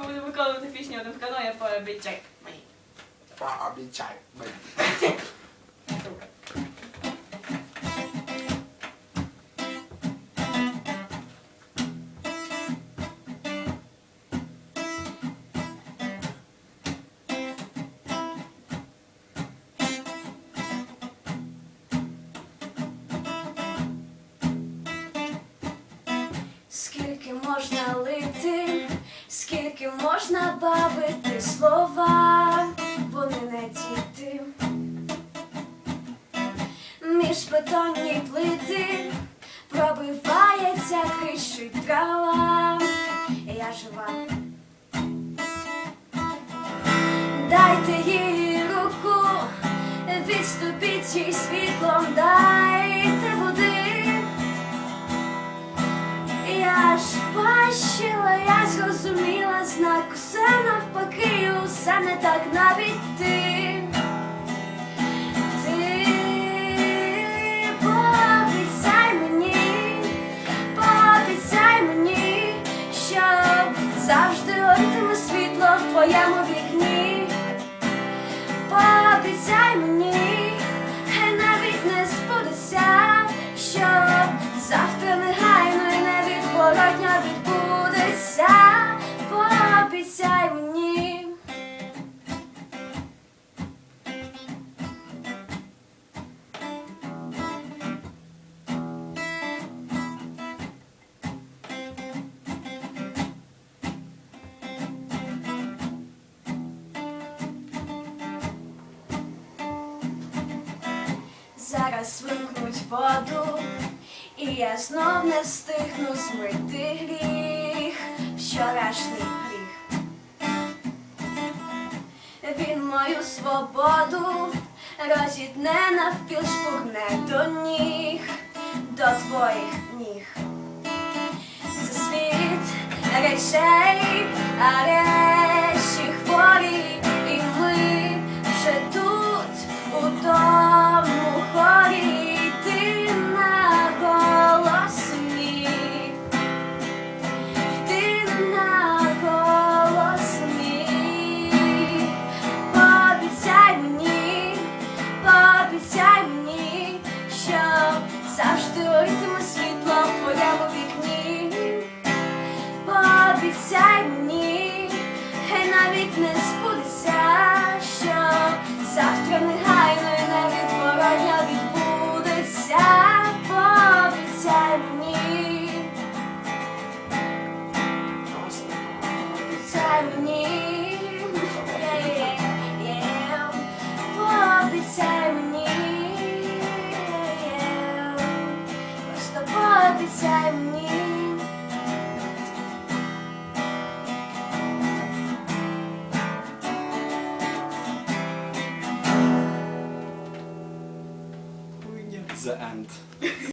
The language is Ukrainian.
ми будемо виконувати пісню один канал, я пообіцяй мені. Пообіцяй мені. Скільки можна лити? Скільки можна бавити слова, вони не діти. Між бетонні плити пробивається кришить трава. Я жива. Дайте їй руку, відступіть їй світлом, дайте води. Я ж бачила, не так навіть ти. Ти пообіцяй мені, пообіцяй мені, щоб завжди горітиме світло в твоєму Зараз вимкнуть воду, і я знов не встигну змити гріх, вчорашній гріх. Він мою свободу розітне навпіл шпурне до ніг, до твоїх ніг. Це світ речей, а речі завжди горітиме світло твоєму вікні. Пообіцяй мені, хай навіть не збудеться, що завтра негайно і невідворотньо відбудеться. Пообіцяй мені, пообіцяй мені, The and